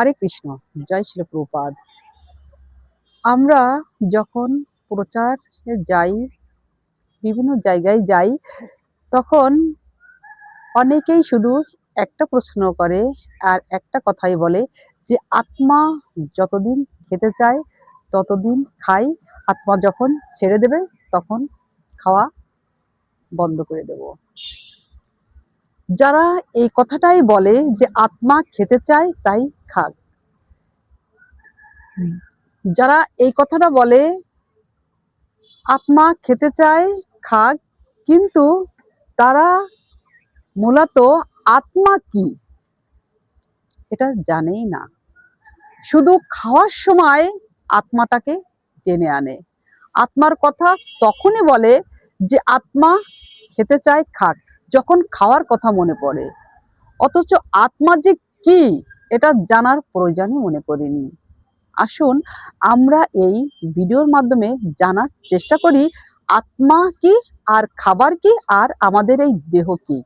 হরে কৃষ্ণ, জয় শিল প্রপাদ আমরা যখন প্রচারে যাই, বিভিন্ন জায়গায় যাই, তখন অনেকেই শুধু একটা প্রশ্ন করে আর একটা কথাই বলে যে, আত্মা যতদিন খেতে চায়, ততদিন খাই। আত্মা যখন ছেড়ে দেবে, তখন খাওয়া বন্ধ করে দেব। যারা এই কথাটাই বলে যে আত্মা খেতে চায় তাই খাক। যারা এই কথাটা বলে আত্মা খেতে চায় খাক কিন্তু তারা মূলত আত্মা কি? এটা জানেই না। শুধু খাওয়ার সময় আত্মাটাকে টেনে আনে। আত্মার কথা তখনই বলে যে আত্মা খেতে চায় খাক। যখন খাওয়ার কথা মনে পড়ে, অথচ আত্মা যে কি, এটা জানার প্রয়োজনই মনে করিনি। আসুন, আমরা এই ভিডিওর মাধ্যমে জানার চেষ্টা করি, আত্মা কি, আর খাবার কি, আর আমাদের এই দেহ কি?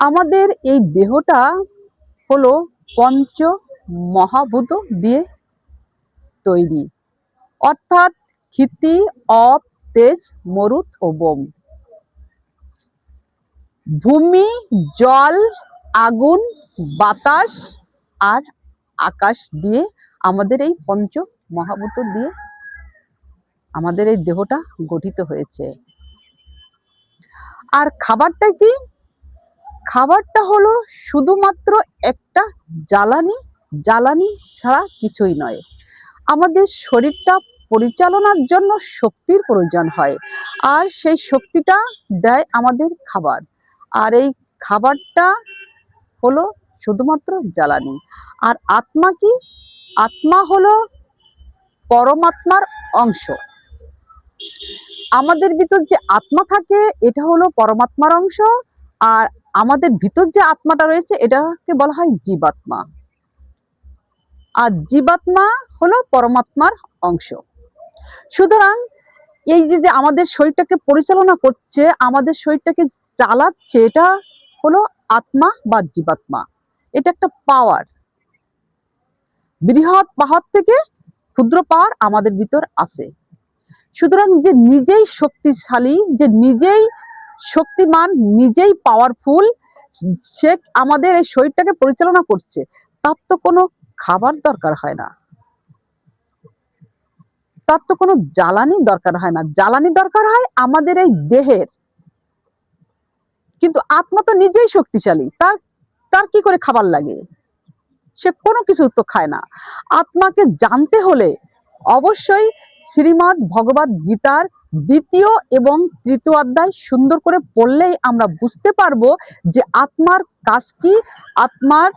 আমাদের এই দেহটা হলো পঞ্চ মহাভূত দিয়ে তৈরি। অর্থাৎ ক্ষিতি, অপ, তেজ, মরুত ও বোম। ভূমি, জল, আগুন, বাতাস আর আকাশ দিয়ে আমাদের এই পঞ্চ মহাভূত দিয়ে আমাদের এই দেহটা গঠিত হয়েছে। আর খাবারটা কি? খাবারটা হলো শুধুমাত্র একটা জ্বালানি। জ্বালানি ছাড়া কিছুই নয়। আমাদের শরীরটা পরিচালনার জন্য শক্তির প্রয়োজন হয়। আর সেই শক্তিটা দেয় আমাদের খাবার। আর এই খাবারটা হলো শুধুমাত্র জ্বালানি। আর আত্মা কি? আত্মা হলো পরমাত্মার অংশ। আমাদের ভিতর যে আত্মা থাকে, এটা হলো পরমাত্মার অংশ। আর আমাদের ভিতর যে আত্মাটা রয়েছে, এটাকে বলা হয় জীবাত্মা। আর জীবাত্মা হলো পরমাত্মার অংশ। সুতরাং এই যে আমাদের শরীরটাকে পরিচালনা করছে, আমাদের শরীরটাকে চালাচ্ছে, এটা হলো আত্মা বা জীবাত্মা। এটা একটা পাওয়ার বৃহৎ পাহাড় থেকে ক্ষুদ্র পাওয়ার আমাদের ভিতর আছে সুতরাং যে নিজেই শক্তিশালী, যে নিজেই শক্তিমান, নিজেই পাওয়ারফুল সে আমাদের এই শরীরটাকে পরিচালনা করছে, তার তো কোনো খাবার দরকার হয় না। তার তো কোনো জ্বালানি দরকার হয় না। জ্বালানি দরকার হয় আমাদের এই দেহের। কিন্তু আত্মা তো নিজেই শক্তিশালী। তার তার কি করে খাবার লাগে? সে কোনো কিছু তো খায় না। আত্মাকে জানতে হলে অবশ্যই শ্রীমৎ ভগবত গীতার দ্বিতীয় এবং তৃতীয় অধ্যায় সুন্দর করে পড়লেই আমরা বুঝতে পারব যে আত্মার কাজ কি, আত্মার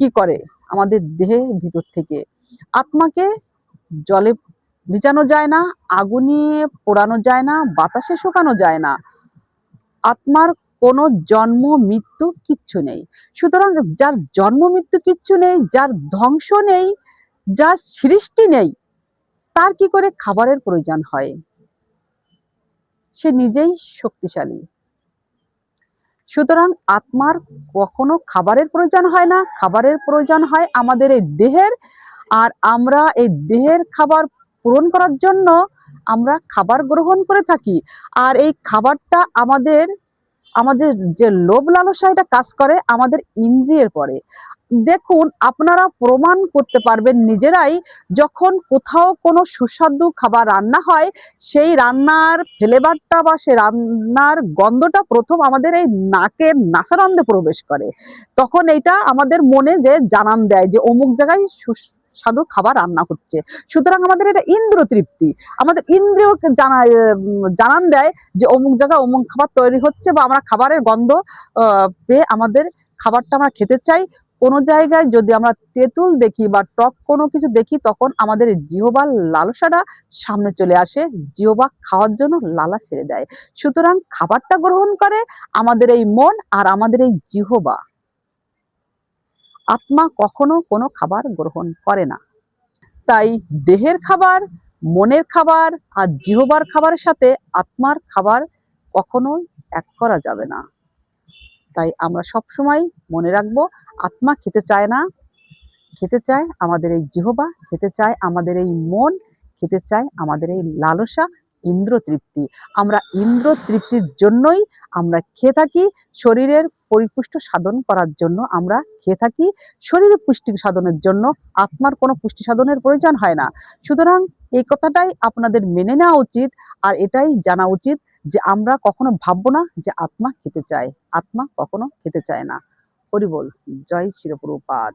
কি করে আমাদের দেহের ভিতর থেকে। আত্মাকে জলে ভিজানো যায় না, আগুনে পোড়ানো যায় না, বাতাসে শুকানো যায় না। আত্মার কোনো জন্ম, মৃত্যু কিচ্ছু নেই। সুতরাং যার জন্ম, মৃত্যু কিচ্ছু নেই, যার ধ্বংস নেই, যার সৃষ্টি নেই, তার কি করে খাবারের প্রয়োজন হয়? সে নিজেই শক্তিশালী। সুতরাং আত্মার কখনো খাবারের প্রয়োজন হয় না। খাবারের প্রয়োজন হয় আমাদের এই দেহের আর আমরা এই দেহের খাবার পূরণ করার জন্য আমরা খাবার গ্রহণ করে থাকি। আর এই খাবারটা আমাদের আমাদের যে লোভ লালসা এটা কাজ করে, আমাদের ইন্দ্রিয়ের পরে। দেখুন, আপনারা প্রমাণ করতে পারবেন নিজেরাই যখন কোথাও কোনো সুস্বাদু খাবার রান্না হয়, সেই রান্নার ফ্লেভারটা বা সেই রান্নার গন্ধটা প্রথম আমাদের এই নাকের নাসারন্ধে প্রবেশ করে। তখন এইটা আমাদের মনে যে জানান দেয় যে অমুক জায়গায় সুস্বাদু খাবার রান্না হচ্ছে। সুতরাং আমাদের এটা ইন্দ্র তৃপ্তি। আমাদের ইন্দ্রিয়কে জানা জানান দেয় যে অমুক জায়গায় অমুক খাবার তৈরি হচ্ছে বা আমরা খাবারের গন্ধ পেয়ে আমাদের খাবারটা আমরা খেতে চাই। কোনো জায়গায় যদি আমরা তেঁতুল দেখি বা টক কোনো কিছু দেখি, তখন আমাদের জিহবার লালসাটা সামনে চলে আসে। জিহবা খাওয়ার জন্য লালা ছেড়ে দেয়। সুতরাং খাবারটা গ্রহণ করে আমাদের এই মন আর আমাদের এই জিহবা। আত্মা কখনো কোনো খাবার গ্রহণ করে না। তাই দেহের খাবার, মনের খাবার আর জিহবার খাবারের সাথে আত্মার খাবার কখনোই এক করা যাবে না। তাই আমরা সব সময় মনে রাখব, আত্মা খেতে চায় না, খেতে চায় আমাদের এই জিহবা, খেতে চায় আমাদের এই মন, খেতে চায় আমাদের এই লালসা ইন্দ্র তৃপ্তি আমরা ইন্দ্র তৃপ্তির জন্যই আমরা খেয়ে থাকি, শরীরের পরিপুষ্ট সাধন করার জন্য আমরা খেয়ে থাকি, শরীরের পুষ্টি সাধনের জন্য আত্মার কোনো পুষ্টি সাধনের প্রয়োজন হয় না। সুতরাং এই কথাটাই আপনাদের মেনে নেওয়া উচিত আর এটাই জানা উচিত যে আমরা কখনো ভাববো না যে আত্মা খেতে চায়। আত্মা কখনো খেতে চায় না। হরি বল। জয় শিরপ্রপাত